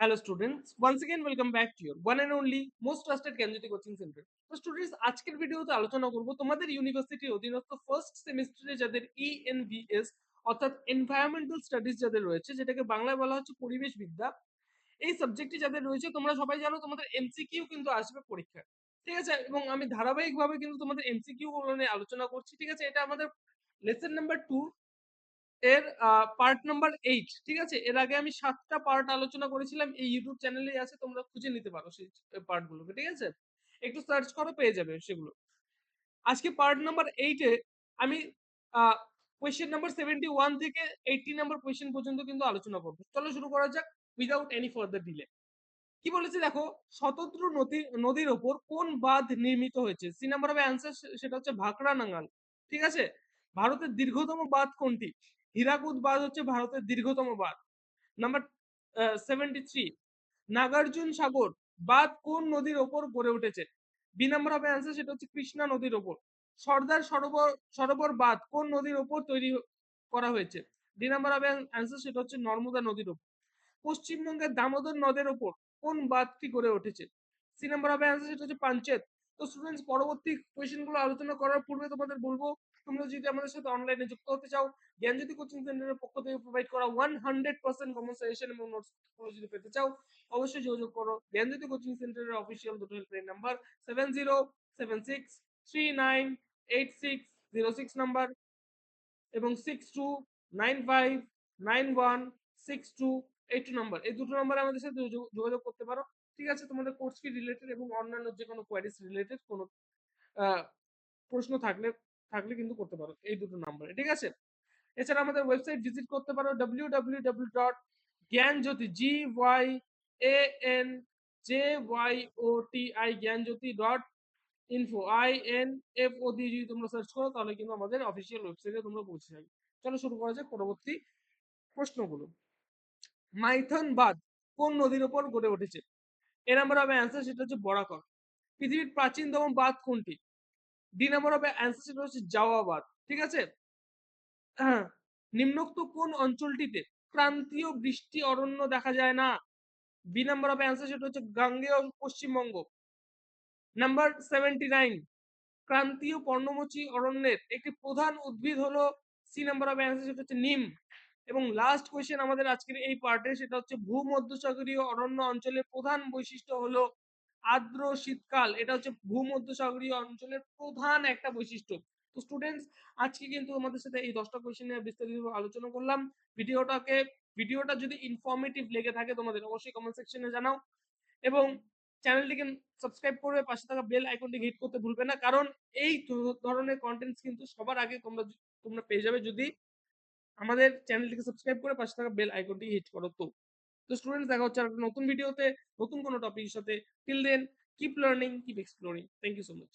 Hello students, once again welcome back to your one and only most trusted Gyanjyoti coaching centre তো students আজকের ভিডিওতে আলোচনা করব তোমাদের ইউনিভার্সিটির অধীনস্থ ফার্স্ট সেমিস্টারে যাদের ইএনভিএস অর্থাৎ এনভায়রনমেন্টাল স্টাডিজ যাদের রয়েছে যেটাকে বাংলায় বলা হচ্ছে পরিবেশ বিদ্যা এই সাবজেক্টটি যাদের রয়েছে তোমরা সবাই জানো তোমাদের এমসিকিউ কিন্তু আসবে পরীক্ষায়। ঠিক আছে? এবং আমি ধারাবাহিকভাবে কিন্তু তোমাদের এমসিকিউ গুলো নিয়ে আলোচনা করছি। ঠিক আছে? এটা আমাদের লেসন নাম্বার টু এর পার্ট নাম্বার এইট ঠিক আছে? এর আগে আমি সাতটা পার্ট আলোচনা করেছিলাম, এই ইউটিউব চ্যানেলে আছে, তোমরা খুঁজে নিতে পারো সেই পার্টগুলোকে ঠিক আছে? একটু সার্চ করো, পেয়ে যাবে সেগুলো। আজকে পার্ট নাম্বার এইটে আমি কোয়েশ্চেন নাম্বার সেভেন্টি ওয়ান থেকে এইটটি নাম্বার কোয়েশ্চেন পর্যন্ত কিন্তু আলোচনা করব। চলো শুরু করা যাক উইদাউট এনি ফার্দার ডিলে কি বলেছে দেখো? শতদ্রু নদী, নদীর ওপর কোন বাঁধ নির্মিত হয়েছে? সি নাম্বার হবে অ্যান্সার সেটা হচ্ছে ভাকরা নাঙ্গাল ঠিক আছে? ভারতের দীর্ঘতম বাঁধ কোনটি? হীরাকুদ বাঁধ হচ্ছে ভারতের দীর্ঘতম বাঁধ। Number seventy three Nagarjuna Sagar বাঁধ কোন নদীর ওপর গড়ে উঠেছে? বি নাম্বার হবে অ্যান্সার সেটা হচ্ছে কৃষ্ণা নদীর ওপর। সর্দার সরোবর সরোবর বাঁধ কোন নদীর ওপর তৈরি করা হয়েছে? ডি নাম্বার হবে অ্যান্সার সেটা হচ্ছে নর্মদা নদীর ওপর। পশ্চিমবঙ্গের দামোদর নদের ওপর কোন বাঁধটি গড়ে উঠেছে? সি নাম্বার হবে অ্যান্সার সেটা হচ্ছে পাঞ্চেত। তো স্টুডেন্টস পরবর্তী কোয়েশ্চেনগুলো আলোচনা করার পূর্বে তোমাদের বলব, তোমরা যদি আমাদের সাথে অনলাইনে যুক্ত হতে চাও জ্ঞানজ্যোতি কোচিং সেন্টারের পক্ষ থেকে প্রোভাইড করা one hundred percent common suggestion এবং নোটস যদি পেতে চাও, অবশ্যই যোগাযোগ করো। জ্ঞানজ্যোতি কোচিং সেন্টারের অফিসিয়াল দুটো helpline number seven zero seven six three nine eight six zero six number এবং six two nine five nine one six two eight two number এই দুটো নাম্বারে আমাদের সাথে যোগাযোগ করতে পারো। ঠিক আছে? তোমাদের কোর্স ফি রিলেটেড এবং অন্যান্য যে কোনো কোয়ারিজ রিলেটেড কোনো প্রশ্ন থাকলে থাকলে কিন্তু করতে পারো। এই দুটো নাম্বারে ঠিক আছে? এছাড়া আমাদের ওয়েবসাইট ভিজিট করতে পারো W W W dot Gyanjyoti G Y A N J Y O T I Gyanjyoti dot info I N F O দিয়ে যদি তোমরা সার্চ করো, তাহলে কিন্তু আমাদের অফিসিয়াল ওয়েবসাইটে তোমরা পৌঁছে যাবে। চলো শুরু করা যাক পরবর্তী প্রশ্নগুলো। মাইথন বাদ কোন নদীর ওপর গড়ে উঠেছে? এ নাম্বার হবে অ্যান্সার সেটা হচ্ছে বরাকর পৃথিবীর প্রাচীনতম বাঁধ কোনটি? ডি নাম্বার হবে অ্যান্সার সেটা হচ্ছে জাওয়া বাঁধ ঠিক আছে? হ্যাঁ নিম্নোক্ত কোন অঞ্চলটিতে ক্রান্তীয় বৃষ্টি অরণ্য দেখা যায় না? বি নাম্বার হবে অ্যান্সার সেটা হচ্ছে গাঙ্গেয় পশ্চিমবঙ্গ। নাম্বার সেভেন্টি নাইন ক্রান্তীয় পর্ণমোচী অরণ্যের একটি প্রধান উদ্ভিদ হলো সি নাম্বার হবে অ্যান্সার সেটা হচ্ছে নিম। এবং লাস্ট কোয়েশ্চেন আমাদের আজকের এই পার্টে সেটা হচ্ছে ভূমধ্যসাগরীয় অরণ্য অঞ্চলের প্রধান বৈশিষ্ট্য হলো আর্দ্র শীতকাল। এটা হচ্ছে ভূমধ্যসাগরীয় অঞ্চলের প্রধান একটা বৈশিষ্ট্য। তো স্টুডেন্টস আজকে কিন্তু আমাদের সাথে এই দশটা কোয়েশ্চেন নিয়ে বিস্তারিত আলোচনা করলাম। ভিডিওটাকে, ভিডিওটা যদি ইনফরমেটিভ লেগে থাকে তোমাদের, অবশ্যই কমেন্ট সেকশনে জানাও। এবং চ্যানেলটিকে সাবস্ক্রাইব করবে পাশে থাকা বেল আইকনটি হিট করতে ভুলবে না। কারণ এই ধরনের কন্টেন্টস কিন্তু সবার আগে তোমরা তোমরা পেয়ে যাবে যদি আমাদের চ্যানেলটিকে সাবস্ক্রাইব করে পাশে থাকা বেল আইকনটি হিট করো তো। তো স্টুডেন্টস, দেখা হচ্ছে একটা নতুন ভিডিওতে। নতুন কোনো টপিকের সাথে। Till then keep learning keep exploring thank you so much